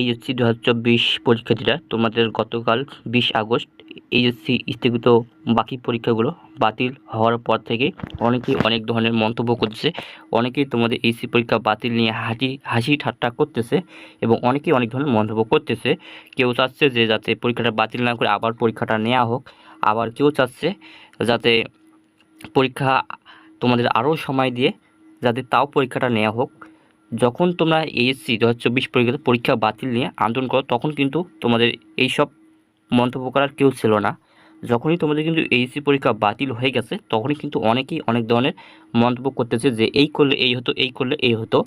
HSC দু হাজার চব্বিশ পরীক্ষার্থীরা, তোমাদের গতকাল বিশ আগস্ট এইচএসসি স্থগিত বাকি পরীক্ষাগুলো বাতিল হওয়ার পর থেকে অনেকেই অনেক ধরনের মন্তব্য করতেছে। অনেকেই তোমাদের এইচসি পরীক্ষা বাতিল নিয়ে হাসি হাসি ঠাট্টা করতেছে এবং অনেকেই অনেক ধরনের মন্তব্য করতেছে। কেউ চাচ্ছে যে যাতে পরীক্ষাটা বাতিল না করে আবার পরীক্ষাটা নেওয়া হোক, আবার কেউ চাচ্ছে যাতে পরীক্ষা তোমাদের আরও সময় দিয়ে যাতে তাও পরীক্ষাটা নেওয়া হোক। যখন তোমরা এইচএসসি দু হাজার চব্বিশ পরীক্ষা পরীক্ষা বাতিল নিয়ে আন্দোলন করো, তখন কিন্তু তোমাদের এইসব মন্তব্য করার কেউ ছিল না। যখনই তোমাদের কিন্তু এইচএসসি পরীক্ষা বাতিল হয়ে গেছে, তখনই কিন্তু অনেকেই অনেক ধরনের মন্তব্য করতেছে যে, এই করলে এই হতো, এই করলে এই হতো।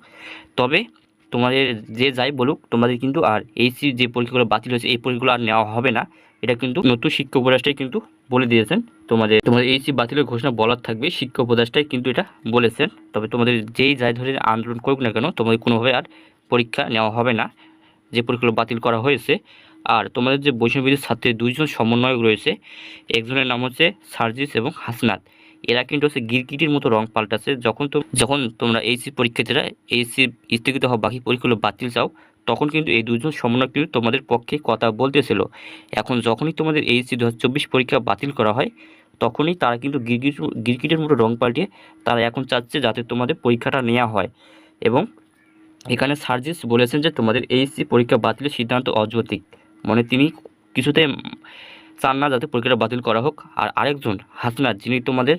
তবে তোমাদের যে যাই বলুক, তোমাদের কিন্তু আর এইচসি যে পরীক্ষাগুলো বাতিল হয়েছে, এই পরীক্ষাগুলো আর নেওয়া হবে না। এটা কিন্তু নতুন শিক্ষা উপদেষ্টাই কিন্তু বলে দিয়েছেন। তোমাদের তোমাদের এইচসি বাতিলের ঘোষণা বলার থাকবে শিক্ষা উপদেষ্টাই কিন্তু এটা বলেছেন। তবে তোমাদের যেই যাই ধরে আন্দোলন করুক না কেন, তোমাদের কোনোভাবে আর পরীক্ষা নেওয়া হবে না। যে পরীক্ষাগুলো বাতিল করা হয়েছে, আর তোমাদের যে বৈষ্ণবীদের ছাত্রের দুইজন সমন্বয়ক রয়েছে, একজনের নাম হচ্ছে সার্জিস এবং হাসনাত। এরা কিন্তু হচ্ছে গিরগিটির মতো রং পাল্টাচ্ছে। যখন তো, যখন তোমরা এইচসি পরীক্ষার্থীরা এইচসি স্থগিত হওয়া বাকি পরীক্ষাগুলো বাতিল চাও, তখন কিন্তু এই দুজন সমন্বয়ক কিন্তু তোমাদের পক্ষে কথা বলতেছিল। এখন যখনই তোমাদের এইচসি দু হাজার চব্বিশ পরীক্ষা বাতিল করা হয় তখনই তারা কিন্তু গিরগিট, গিরগিটের মতো রং পাল্টিয়ে তারা এখন চাচ্ছে যাতে তোমাদের পরীক্ষাটা নেওয়া হয়। এবং এখানে সার্জিস বলেছেন যে তোমাদের এইচসি পরীক্ষা বাতিলের সিদ্ধান্ত অযৌক্তিক। মানে তিনি কিছুতে চান না যাতে পরীক্ষাটা বাতিল করা হোক। আর আরেকজন, হাসনাত, যিনি তোমাদের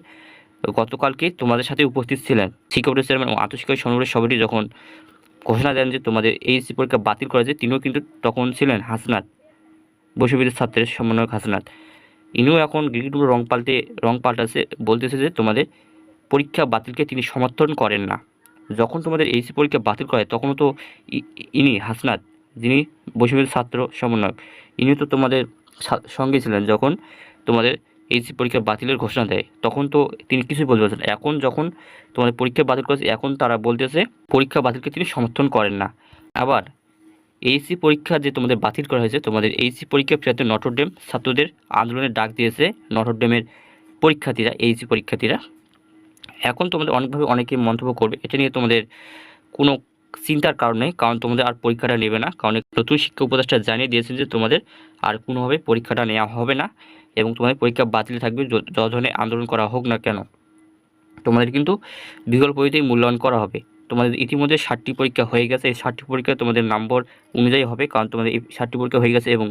গতকালকে তোমাদের সাথে উপস্থিত ছিলেন শিক্ষা বোর্ডের চেয়ারম্যান এবং আন্তঃশিক্ষা সংগ্রহের সভাটি যখন ঘোষণা দেন যে তোমাদের এইচসি পরীক্ষা বাতিল করা যায় তিনিও কিন্তু তখন ছিলেন হাসনাত বৈশ্ববিদ্যালয়ের ছাত্রের সমন্বয়ক হাসনাত। ইনিও এখন গিরিগুলো রং পাল্টে, রং পাল্টাছে, বলতেছে যে তোমাদের পরীক্ষা বাতিলকে তিনি সমর্থন করেন না। যখন তোমাদের এইচসি পরীক্ষা বাতিল করে তখন তো ইনি হাসনাত, যিনি বৈষম্যের ছাত্র সমন্বয়ক। ইনি তো তোমাদের সঙ্গে ছিলেন। যখন তোমাদের এইচসি পরীক্ষা বাতিলের ঘোষণা দেয়, তখন তো তিনি কিছুই বলতে পারছেন। এখন যখন তোমাদের পরীক্ষা বাতিল করেছে, এখন তারা বলতেছে, পরীক্ষা বাতিলকে তিনি সমর্থন করেন না। আবার এইচসি পরীক্ষা যে তোমাদের বাতিল করা হয়েছে, তোমাদের এইচসি পরীক্ষা ফেরাতে নটরডেম ছাত্রদের আন্দোলনের ডাক দিয়েছে নটরডেমের পরীক্ষার্থীরা এইচসি পরীক্ষার্থীরা। এখন তোমাদের অনেকভাবে অনেকে মন্তব্য করবে, এটা নিয়ে তোমাদের কোনো চিন্তার কারণ কারণ তোমাদের আর পরীক্ষাটা নেবে না, কারণ নতুন শিক্ষা উপদেষ্টা জানিয়ে দিয়েছেন যে তোমাদের আর কোনোভাবে পরীক্ষাটা নেওয়া হবে না এবং তোমাদের পরীক্ষা বাতিল থাকবে যত ধরনের আন্দোলন করা হোক না কেন। তোমাদের কিন্তু বিকল্প মূল্যায়ন করা হবে। তোমাদের ইতিমধ্যে ষাটটি পরীক্ষা হয়ে গেছে। এই ষাটটি পরীক্ষা তোমাদের নম্বর অনুযায়ী হবে, কারণ তোমাদের এই ষাটটি পরীক্ষা হয়ে গেছে এবং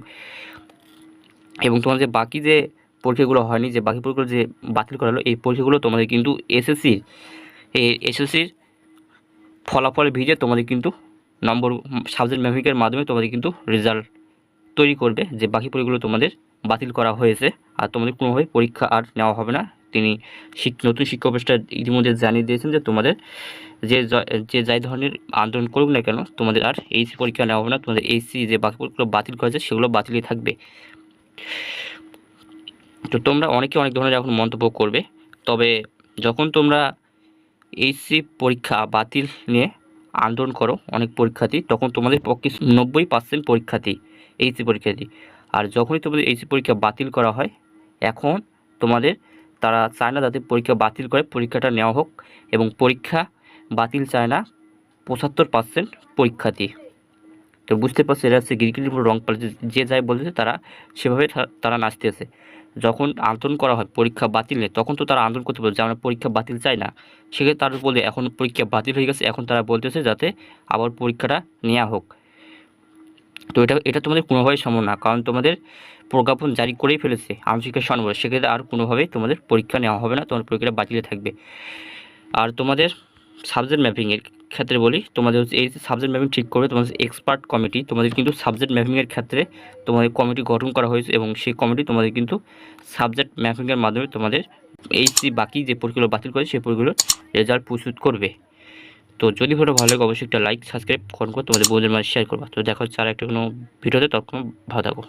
এবং তোমাদের বাকি যে পরীক্ষাগুলো হয়নি, যে বাকি পরীক্ষাগুলো যে বাতিল করা হলো, এই পরীক্ষাগুলো তোমাদের কিন্তু এসএসসির এই এসএসসির ফলাফল ভিজে তোমাদের কিন্তু নম্বর, সাবজেক্ট ম্যাপিংয়ের মাধ্যমে তোমাদের কিন্তু রেজাল্ট তৈরি করবে। যে বাকি পরীক্ষাগুলো তোমাদের বাতিল করা হয়েছে, আর তোমাদের কোনোভাবে পরীক্ষা আর নেওয়া হবে না। তিনি নতুন শিক্ষা অফিসটা ইতিমধ্যে জানিয়ে দিয়েছেন যে তোমাদের যে যে যাই ধরনের আন্দোলন করুক না কেন, তোমাদের আর এইচসি পরীক্ষা নেওয়া হবে না, তোমাদের এইচসি যে বাকি পরীক্ষাগুলো বাতিল করেছে সেগুলো বাতিলই থাকবে। তো তোমরা অনেকে অনেক ধরনের এখন মন্তব্য করবে, তবে যখন তোমরা এইচসি পরীক্ষা বাতিল নিয়ে আন্দোলন করো অনেক পরীক্ষার্থী, তখন তোমাদের পক্ষে নব্বই পার্সেন্ট পরীক্ষার্থী এইচসি পরীক্ষার্থী। আর যখনই তোমাদের এইচসি পরীক্ষা বাতিল করা হয়, এখন তোমাদের তারা চায় না যাতে পরীক্ষা বাতিল করে পরীক্ষাটা নেওয়া হোক এবং পরীক্ষা বাতিল চায় না পঁচাত্তর পার্সেন্ট পরীক্ষার্থী। তো বুঝতে পারছি এরা হচ্ছে গিরগিটির উপর রং পাল্টে যে যাই বলতেছে তারা সেভাবে তারা নাচতেছে যখন আন্দোলন করা হয়, পরীক্ষা বাতিল নিয়ে, তখন তো তারা আন্দোলন করতে পারে যে আমরা পরীক্ষা বাতিল চাই না। সেক্ষেত্রে তারা বলে এখন পরীক্ষা বাতিল হয়ে গেছে, এখন তারা বলতেছে যাতে আবার পরীক্ষাটা নেওয়া হোক। তো এটা এটা তোমাদের কোনোভাবেই সম্ভব না, কারণ তোমাদের প্রজ্ঞাপন জারি করেই ফেলেছে আন্তর্জাতিক সনবর সেক্ষেত্রে আর কোনোভাবেই তোমাদের পরীক্ষা নেওয়া হবে না, তোমাদের পরীক্ষাটা বাতিলে থাকবে। আর তোমাদের সাবজেক্ট ম্যাপিংয়ের ক্ষেত্রে বলি, তোমাদের হচ্ছে এই সাবজেক্ট ম্যাপিং ঠিক করবে তোমাদের এক্সপার্ট কমিটি তোমাদের কিন্তু সাবজেক্ট ম্যাপিংয়ের ক্ষেত্রে তোমাদের কমিটি গঠন করা হয়েছে এবং সেই কমিটি তোমাদের কিন্তু সাবজেক্ট ম্যাপিংয়ের মাধ্যমে তোমাদের এইচসি বাকি যে পরীক্ষাগুলো বাতিল করে সেই পরীক্ষাগুলোর রেজাল্ট প্রস্তুত করবে। তো যদি ভিডিও ভালো লাগে, অবশ্যই একটা লাইক সাবস্ক্রাইব করব তোমাদের বন্ধুদের মাঝে শেয়ার করবা। তো দেখো হচ্ছে আর একটা কোনো ভিডিওতে তখন ভালো থাকো।